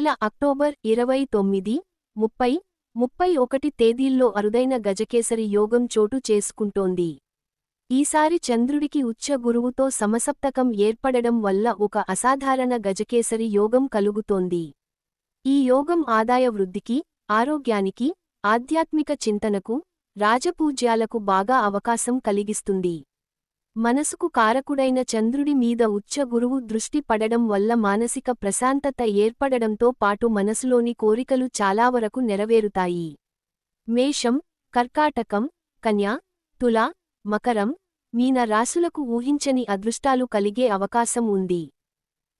నెల అక్టోబర్ ఇరవై తొమ్మిది ముప్పై ముప్పై ఒకటి తేదీల్లో అరుదైన గజకేసరి యోగం చోటు చేసుకుంటోంది. ఈసారి చంద్రుడికి ఉచ్చ గురువుతో సమసప్తకం ఏర్పడడం వల్ల ఒక అసాధారణ గజకేసరి యోగం కలుగుతోంది. ఈ యోగం ఆదాయ వృద్ధికి ఆరోగ్యానికి ఆధ్యాత్మిక చింతనకు రాజపూజ్యాలకు బాగా అవకాశం కలిగిస్తుంది. మనసుకు కారకుడైన చంద్రుడి మీద ఉచ్చ గురువు దృష్టి పడడం వల్ల మానసిక ప్రశాంతత ఏర్పడడంతో పాటు మనసులోని కోరికలు చాలా వరకు నెరవేరుతాయి. మేషం కర్కాటకం కన్యా తుల మకరం మీన రాసులకు ఊహించని అదృష్టాలు కలిగే అవకాశం ఉంది.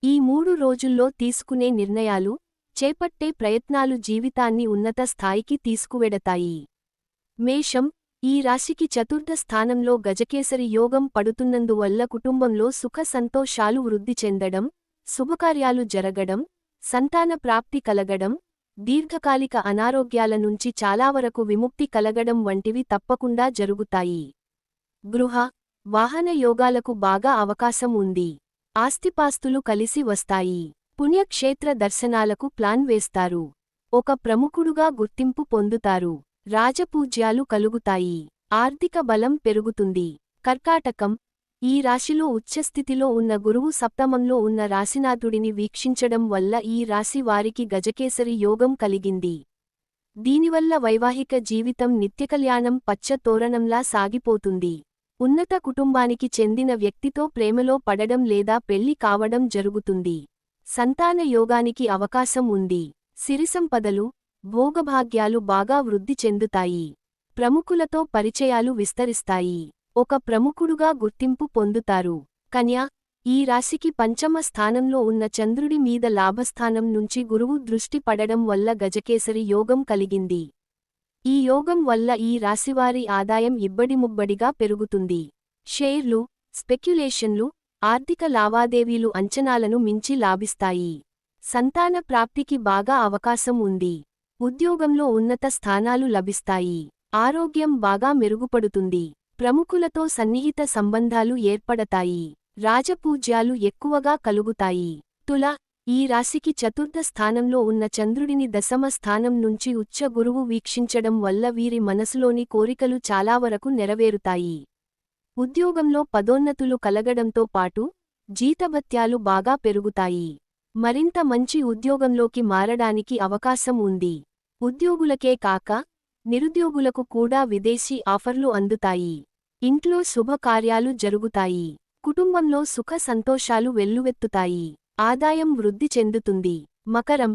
ఈ మూడు రోజుల్లో తీసుకునే నిర్ణయాలు చేపట్టే ప్రయత్నాలు జీవితాన్ని ఉన్నత స్థాయికి తీసుకువెడతాయి. మేషం ఈ రాశికి చతుర్థ స్థానంలో గజకేసరి యోగం పడుతున్నందువల్ల కుటుంబంలో సుఖ సంతోషాలు వృద్ధి చెందడం శుభకార్యాలు జరగడం సంతాన ప్రాప్తి కలగడం దీర్ఘకాలిక అనారోగ్యాల నుంచి చాలావరకు విముక్తి కలగడం వంటివి తప్పకుండా జరుగుతాయి. గృహ వాహన యోగాలకు బాగా అవకాశం ఉంది. ఆస్తిపాస్తులు కలిసి వస్తాయి. పుణ్యక్షేత్ర దర్శనాలకు ప్లాన్ వేస్తారు. ఒక ప్రముఖుడుగా గుర్తింపు పొందుతారు. రాజపూజ్యాలు కలుగుతాయి. ఆర్థిక బలం పెరుగుతుంది. కర్కాటకం ఈ రాశిలో ఉచ్చస్థితిలో ఉన్న గురువు సప్తమంలో ఉన్న రాశినాథుడిని వీక్షించడం వల్ల ఈ రాశి వారికి గజకేసరి యోగం కలిగింది. దీనివల్ల వైవాహిక జీవితం నిత్యకల్యాణం పచ్చ తోరణంలా సాగిపోతుంది. ఉన్నత కుటుంబానికి చెందిన వ్యక్తితో ప్రేమలో పడడం లేదా పెళ్ళి కావడం జరుగుతుంది. సంతాన యోగానికి అవకాశం ఉంది. సిరిసంపదలు భోగభాగ్యాలు బాగా వృద్ధి చెందుతాయి. ప్రముఖులతో పరిచయాలు విస్తరిస్తాయి. ఒక ప్రముఖుడుగా గుర్తింపు పొందుతారు. కన్యా ఈ రాశికి పంచమ స్థానంలో ఉన్న చంద్రుడి మీద లాభస్థానం నుంచి గురువు దృష్టి పడడం వల్ల గజకేసరి యోగం కలిగింది. ఈ యోగం వల్ల ఈ రాశివారి ఆదాయం ఇబ్బడిముబ్బడిగా పెరుగుతుంది. షేర్లు స్పెక్యులేషన్లు ఆర్థిక లావాదేవీలు అంచనాలను మించి లాభిస్తాయి. సంతాన ప్రాప్తికి బాగా అవకాశం ఉంది. ఉద్యోగంలో ఉన్నత స్థానాలు లభిస్తాయి. ఆరోగ్యం బాగా మెరుగుపడుతుంది. ప్రముఖులతో సన్నిహిత సంబంధాలు ఏర్పడతాయి. రాజపూజ్యాలు ఎక్కువగా కలుగుతాయి. తుల ఈ రాశికి చతుర్థ స్థానంలో ఉన్న చంద్రుడిని దశమ స్థానం నుంచి ఉచ్చ గురువు వీక్షించడం వల్ల వీరి మనసులోని కోరికలు చాలా వరకు నెరవేరుతాయి. ఉద్యోగంలో పదోన్నతులు కలగడంతో పాటు జీతభత్యాలు బాగా పెరుగుతాయి. మరింత మంచి ఉద్యోగంలోకి మారడానికి అవకాశం ఉంది. ఉద్యోగులకే కాక నిరుద్యోగులకు కూడా విదేశీ ఆఫర్లు అందుతాయి. ఇంట్లో శుభకార్యాలు జరుగుతాయి. కుటుంబంలో సుఖ సంతోషాలు వెల్లువెత్తుతాయి. ఆదాయం వృద్ధి చెందుతుంది. మకరం.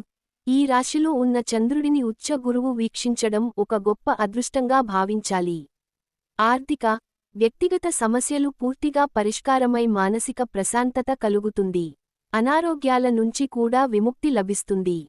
ఈ రాశిలో ఉన్న చంద్రుడిని ఉచ్చ గురువు వీక్షించడం ఒక గొప్ప అదృష్టంగా భావించాలి. ఆర్థిక వ్యక్తిగత సమస్యలు పూర్తిగా పరిష్కారమై మానసిక ప్రశాంతత కలుగుతుంది. అనారోగ్యాల నుంచి కూడా విముక్తి లభిస్తుంది.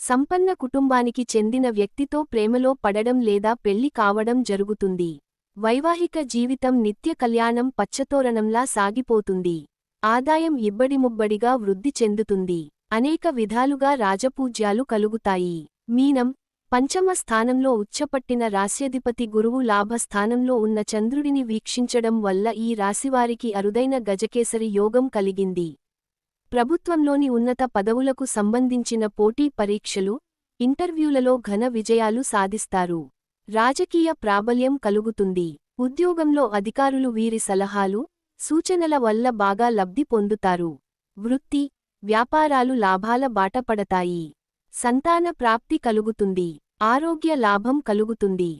సంపన్న కుటుంబానికి చెందిన వ్యక్తితో ప్రేమలో పడడం లేదా పెళ్ళి కావడం జరుగుతుంది. వైవాహిక జీవితం నిత్య కళ్యాణం పచ్చతోరణంలా సాగిపోతుంది. ఆదాయం ఇబ్బడిముబ్బడిగా వృద్ధి చెందుతుంది. అనేక విధాలుగా రాజపూజ్యాలు కలుగుతాయి. మీనం పంచమ స్థానంలో ఉచ్చపట్టిన రాశ్యధిపతి గురువు లాభస్థానంలో ఉన్న చంద్రుడిని వీక్షించడం వల్ల ఈ రాశివారికి అరుదైన గజకేసరి యోగం కలిగింది. ప్రభుత్వంలోని ఉన్నత పదవులకు సంబంధించిన పోటీ పరీక్షలు ఇంటర్వ్యూలలో ఘన విజయాలు సాధిస్తారు. రాజకీయ ప్రాబల్యం కలుగుతుంది. ఉద్యోగంలో అధికారులు వీరి సలహాలు సూచనల వల్ల బాగా లబ్ధి పొందుతారు. వృత్తి వ్యాపారాలు లాభాల బాటపడతాయి సంతాన ప్రాప్తి కలుగుతుంది. ఆరోగ్య లాభం కలుగుతుంది.